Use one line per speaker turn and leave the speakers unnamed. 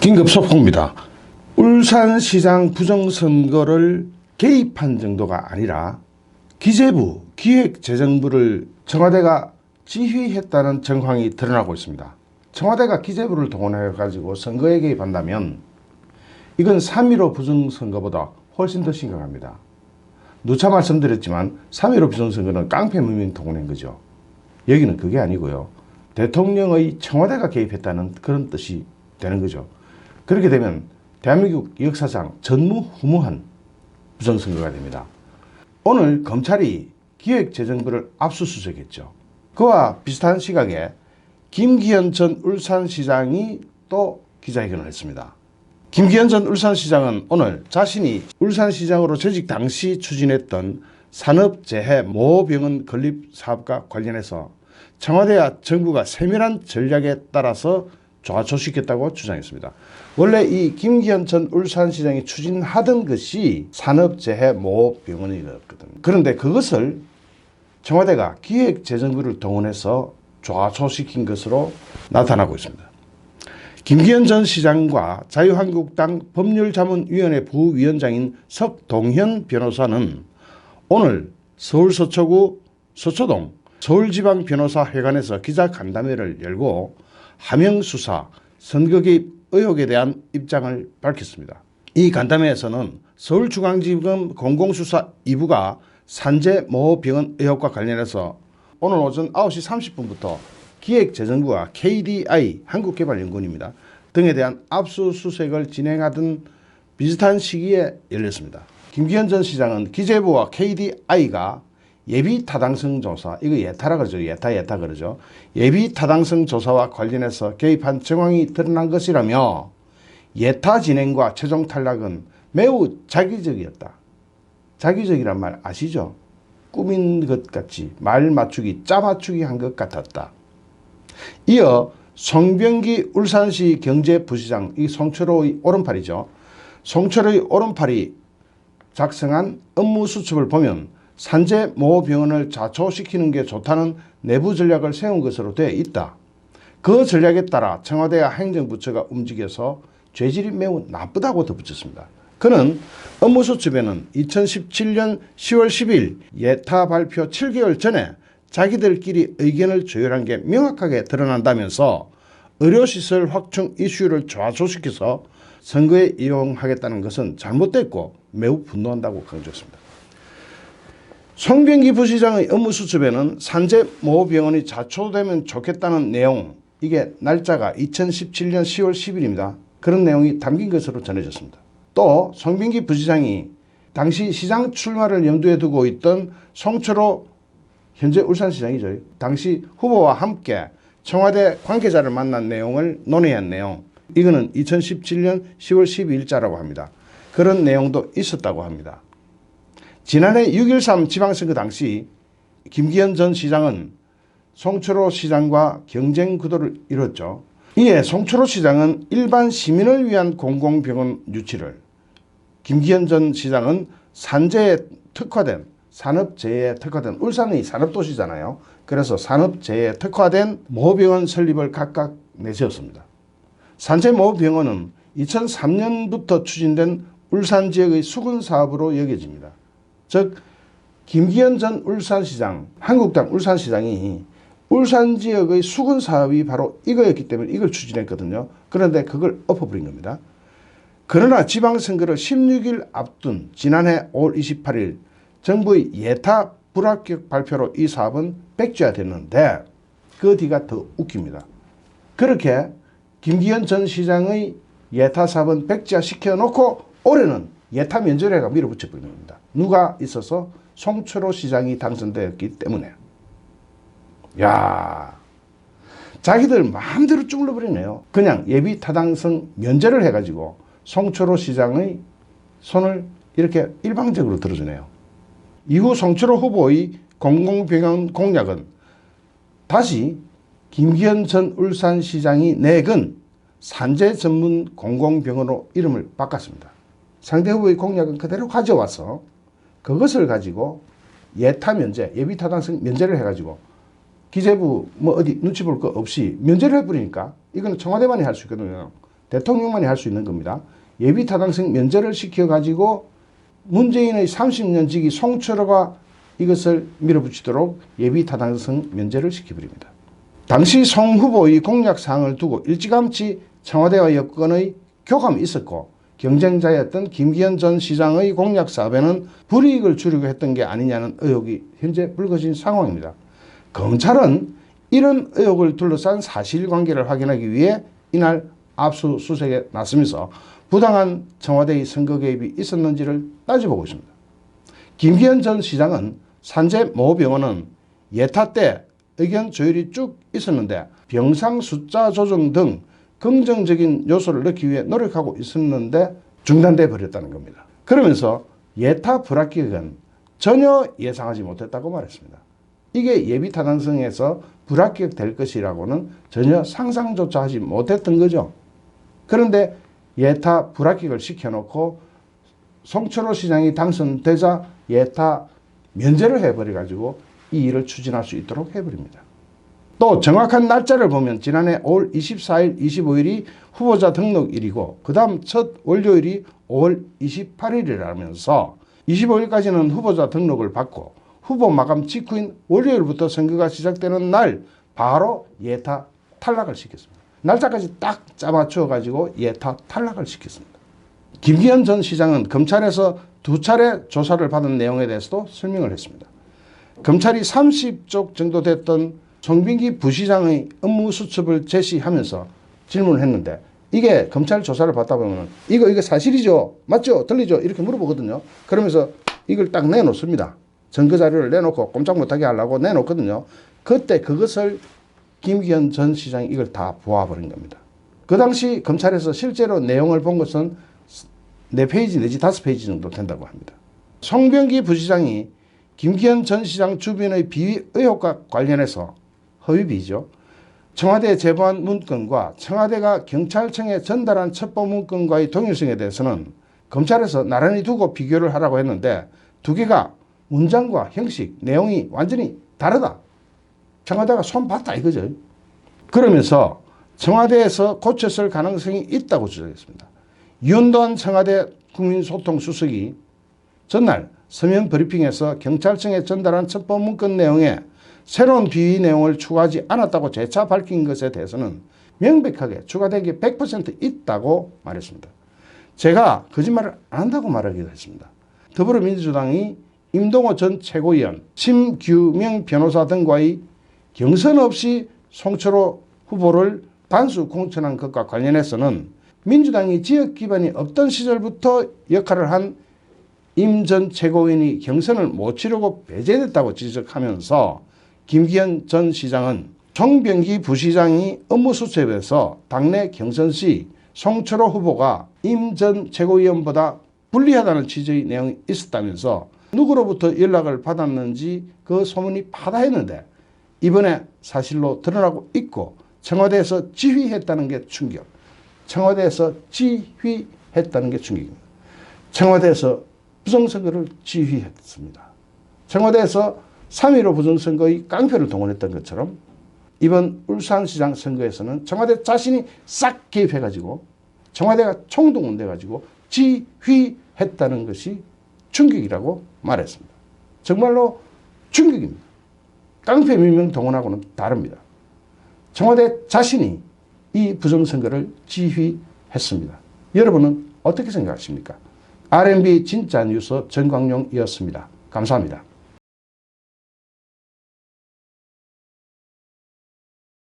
긴급 속보입니다. 울산시장 부정선거를 개입한 정도가 아니라 기재부, 기획재정부를 청와대가 지휘했다는 정황이 드러나고 있습니다. 청와대가 기재부를 동원해 가지고 선거에 개입한다면 이건 3.15 부정선거보다 훨씬 더 심각합니다. 누차 말씀드렸지만 3.15 부정선거는 깡패 무민 동원한 거죠. 여기는 그게 아니고요. 대통령의 청와대가 개입했다는 그런 뜻이 되는 거죠. 그렇게 되면 대한민국 역사상 전무후무한 부정선거가 됩니다. 오늘 검찰이 기획재정부를 압수수색했죠. 그와 비슷한 시각에 김기현 전 울산시장이 또 기자회견을 했습니다. 김기현 전 울산시장은 오늘 자신이 울산시장으로 재직 당시 추진했던 산업재해 모병원 건립 사업과 관련해서 청와대와 정부가 세밀한 전략에 따라서 좌초시켰다고 주장했습니다. 원래 이 김기현 전 울산시장이 추진하던 것이 산업재해 모 병원이었거든요. 그런데 그것을 청와대가 기획재정부를 동원해서 좌초시킨 것으로 나타나고 있습니다. 김기현 전 시장과 자유한국당 법률자문위원회 부위원장인 석동현 변호사는 오늘 서울 서초구 서초동 서울지방변호사회관에서 기자간담회를 열고 하명 수사 선거 개입 의혹에 대한 입장을 밝혔습니다. 이 간담회에서는 서울중앙지검 공공수사 2부가 산재 모 병원 의혹과 관련해서 오늘 오전 9시 30분부터 기획재정부와 KDI 한국개발연구원입니다. 등에 대한 압수수색을 진행하던 비슷한 시기에 열렸습니다. 김기현 전 시장은 기재부와 KDI가 예비 타당성 조사, 이거 예타라 그러죠. 예타, 예타 그러죠. 예비 타당성 조사와 관련해서 개입한 정황이 드러난 것이라며 예타 진행과 최종 탈락은 매우 자기적이었다. 자기적이란 말 아시죠? 꾸민 것 같이 말 맞추기, 짜 맞추기 한 것 같았다. 이어 송병기 울산시 경제부시장, 이 송철호의 오른팔이죠. 송철호의 오른팔이 작성한 업무 수첩을 보면 산재 모 병원을 자초시키는 게 좋다는 내부 전략을 세운 것으로 되어 있다. 그 전략에 따라 청와대와 행정부처가 움직여서 죄질이 매우 나쁘다고 덧붙였습니다. 그는 업무 수첩에는 2017년 10월 10일 예타 발표 7개월 전에 자기들끼리 의견을 조율한 게 명확하게 드러난다면서 의료시설 확충 이슈를 좌초시켜서 선거에 이용하겠다는 것은 잘못됐고 매우 분노한다고 강조했습니다. 송병기 부시장의 업무 수첩에는 산재 모병원이 자초되면 좋겠다는 내용 이게 날짜가 2017년 10월 10일입니다. 그런 내용이 담긴 것으로 전해졌습니다. 또 송병기 부시장이 당시 시장 출마를 염두에 두고 있던 송철호 현재 울산시장이죠. 당시 후보와 함께 청와대 관계자를 만난 내용을 논의한 내용 이거는 2017년 10월 12일자라고 합니다. 그런 내용도 있었다고 합니다. 지난해 6.13 지방선거 당시 김기현 전 시장은 송철호 시장과 경쟁 구도를 이뤘죠. 이에 송철호 시장은 일반 시민을 위한 공공병원 유치를 김기현 전 시장은 산재에 특화된 산업재해에 특화된 울산의 산업도시잖아요. 그래서 산업재해에 특화된 모병원 설립을 각각 내세웠습니다. 산재 모병원은 2003년부터 추진된 울산 지역의 수군 사업으로 여겨집니다. 즉 김기현 전 울산시장, 한국당 울산시장이 울산 지역의 수군 사업이 바로 이거였기 때문에 이걸 추진했거든요. 그런데 그걸 엎어버린 겁니다. 그러나 지방선거를 16일 앞둔 지난해 5월 28일 정부의 예타 불합격 발표로 이 사업은 백지화됐는데 그 뒤가 더 웃깁니다. 그렇게 김기현 전 시장의 예타 사업은 백지화 시켜놓고 올해는 예타 면제례가 밀어붙여 버린 겁니다. 누가 있어서 송철호 시장이 당선되었기 때문에. 야 자기들 마음대로 쭈글러버리네요. 그냥 예비 타당성 면제를 해가지고 송철호 시장의 손을 이렇게 일방적으로 들어주네요. 이후 송철호 후보의 공공병원 공약은 다시 김기현 전 울산시장이 내건 산재 전문 공공병원으로 이름을 바꿨습니다. 상대 후보의 공약은 그대로 가져와서 그것을 가지고 예타 면제, 예비 타 당성 면제를 해가지고 기재부 뭐 어디 눈치 볼 거 없이 면제를 해버리니까 이거는 청와대만이 할 수 있거든요. 대통령만이 할 수 있는 겁니다. 예비 타 당성 면제를 시켜가지고 문재인의 30년 지기 송철호가 이것을 밀어붙이도록 예비 타 당성 면제를 시켜버립니다. 당시 송 후보의 공약 사항을 두고 일찌감치 청와대와 여권의 교감이 있었고 경쟁자였던 김기현 전 시장의 공약 사업에는 불이익을 주려고 했던 게 아니냐는 의혹이 현재 불거진 상황입니다. 검찰은 이런 의혹을 둘러싼 사실관계를 확인하기 위해 이날 압수수색에 나서면서 부당한 청와대의 선거 개입이 있었는지를 따져보고 있습니다. 김기현 전 시장은 산재 모 병원은 예타 때 의견 조율이 쭉 있었는데 병상 숫자 조정 등 긍정적인 요소를 넣기 위해 노력하고 있었는데 중단돼 버렸다는 겁니다. 그러면서 예타 불합격은 전혀 예상하지 못했다고 말했습니다. 이게 예비 타당성에서 불합격될 것이라고는 전혀 상상조차 하지 못했던 거죠. 그런데 예타 불합격을 시켜놓고 송철호 시장이 당선되자 예타 면제를 해버려가지고 이 일을 추진할 수 있도록 해버립니다. 또 정확한 날짜를 보면 지난해 5월 24일, 25일이 후보자 등록일이고 그 다음 첫 월요일이 5월 28일이라면서 25일까지는 후보자 등록을 받고 후보 마감 직후인 월요일부터 선거가 시작되는 날 바로 예타 탈락을 시켰습니다. 날짜까지 딱 짜맞춰 가지고 예타 탈락을 시켰습니다. 김기현 전 시장은 검찰에서 두 차례 조사를 받은 내용에 대해서도 설명을 했습니다. 검찰이 30쪽 정도 됐던 송빈기 부시장의 업무 수첩을 제시하면서 질문을 했는데 이게 검찰 조사를 받다 보면 이거 이거 사실이죠? 맞죠? 들리죠? 이렇게 물어보거든요. 그러면서 이걸 딱 내놓습니다. 증거 자료를 내놓고 꼼짝 못하게 하려고 내놓거든요. 그때 그것을 김기현 전 시장이 이걸 다 보아버린 겁니다. 그 당시 검찰에서 실제로 내용을 본 것은 4페이지 내지 5페이지 정도 된다고 합니다. 송병기 부시장이 김기현 전 시장 주변의 비위 의혹과 관련해서 허위비죠. 청와대 제보한 문건과 청와대가 경찰청에 전달한 첩보 문건과의 동일성에 대해서는 검찰에서 나란히 두고 비교를 하라고 했는데 두 개가 문장과 형식, 내용이 완전히 다르다. 청와대가 손 봤다 이거죠. 그러면서 청와대에서 고쳤을 가능성이 있다고 주장했습니다. 윤도한 청와대 국민소통수석이 전날 서면 브리핑에서 경찰청에 전달한 첩보 문건 내용에 새로운 비위 내용을 추가하지 않았다고 재차 밝힌 것에 대해서는 명백하게 추가된 게100% 있다고 말했습니다. 제가 거짓말을 안 한다고 말하기도 했습니다. 더불어민주당이 임동호 전 최고위원, 심규명 변호사 등과의 경선 없이 송철호 후보를 단수 공천한 것과 관련해서는 민주당이 지역 기반이 없던 시절부터 역할을 한 임 전 최고위원이 경선을 못 치르고 배제됐다고 지적하면서 김기현 전 시장은 송병기 부시장이 업무 수첩에서 당내 경선 시 송철호 후보가 임 전 최고위원보다 불리하다는 취지의 내용이 있었다면서 누구로부터 연락을 받았는지 그 소문이 파다했는데 이번에 사실로 드러나고 있고 청와대에서 지휘했다는 게 충격. 청와대에서 지휘했다는 게 충격입니다. 청와대에서 부정선거를 지휘했습니다. 청와대에서 3.15 부정선거의 깡패를 동원했던 것처럼 이번 울산시장 선거에서는 청와대 자신이 싹 개입해가지고 청와대가 총동원돼가지고 지휘했다는 것이 충격이라고 말했습니다. 정말로 충격입니다. 깡패 민명 동원하고는 다릅니다. 청와대 자신이 이 부정선거를 지휘했습니다. 여러분은 어떻게 생각하십니까? RMB 진짜 뉴스 전광용이었습니다. 감사합니다.